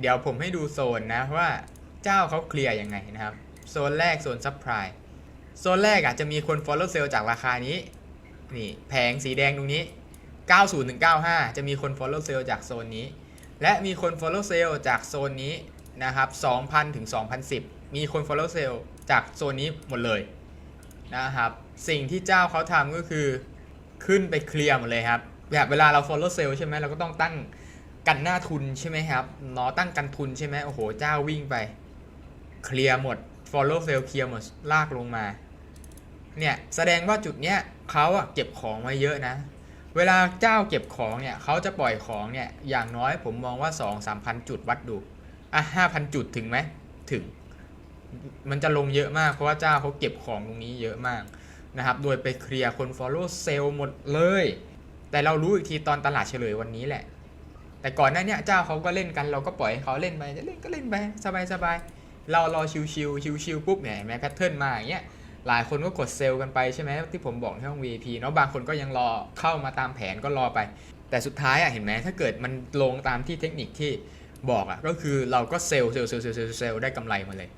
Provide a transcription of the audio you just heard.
เดี๋ยวผมให้ดูโซนนะว่าเจ้าเขาเคลียร์ยังไงนะครับ โซนแรกโซนซับไพรโซนแรกอะจะมีคน follow sale จากราคานี้ นี่แผงสีแดงตรงนี้ 90ถึง95 จะมีคน follow sale จากโซนนี้ และมีคน follow sale จากโซนนี้นะครับ2,000ถึง2010 มีคน follow sale จากโซนนี้หมดเลยนะครับสิ่งที่เจ้าเขาทำก็คือขึ้นไปเคลียร์หมดเลยครับแบบเวลาเรา follow sale ใช่ไหมเราก็ต้องตั้ง กันหน้าทุนใช่ไหมครับเนาะตั้งกันทุนใช่ไหมโอ้โหเจ้าวิ่งไป เคลียร์หมด follow sale เคลียร์หมดลากลงมา เนี่ยแสดงว่าจุดเนี้ยเขาอะเก็บของไว้เยอะนะ เวลาเจ้าเก็บของเนี่ยเขาจะปล่อยของเนี่ยอย่างน้อยผมมองว่า 2 3 0 0 0 จุดวัดดูอะ5,000จุดถึงไหมถึง มันจะลงเยอะมากเพราะว่าเจ้าเขาเก็บของตรงนี้เยอะมากนะครับ โดยไปเคลียร์คน follow sale หมดเลย แต่เรารู้อีกทีตอนตลาดเฉลยวันนี้แหละ แต่ก่อนหน้านี้เจ้าเขาก็เล่นกันเราก็ปล่อยให้เขาเล่นไปจะเล่นก็เล่นไปสบายสบายๆเรารอชิวชิวชิวชิวๆปุ๊บเนี่ยแม้แพทเทิร์นมาอย่างเงี้ยหลายคนก็กดเซลล์กันไปใช่ไหมที่ผมบอกในห้อง VIP เนาะบางคนก็ยังรอเข้ามาตามแผนก็รอไป แต่สุดท้ายอะเห็นไหมถ้าเกิดมันลงตามที่เทคนิคที่บอกอะก็คือเราก็เซลล์เซลล์เซลล์เซลล์เซลล์ได้กำไรมาเลย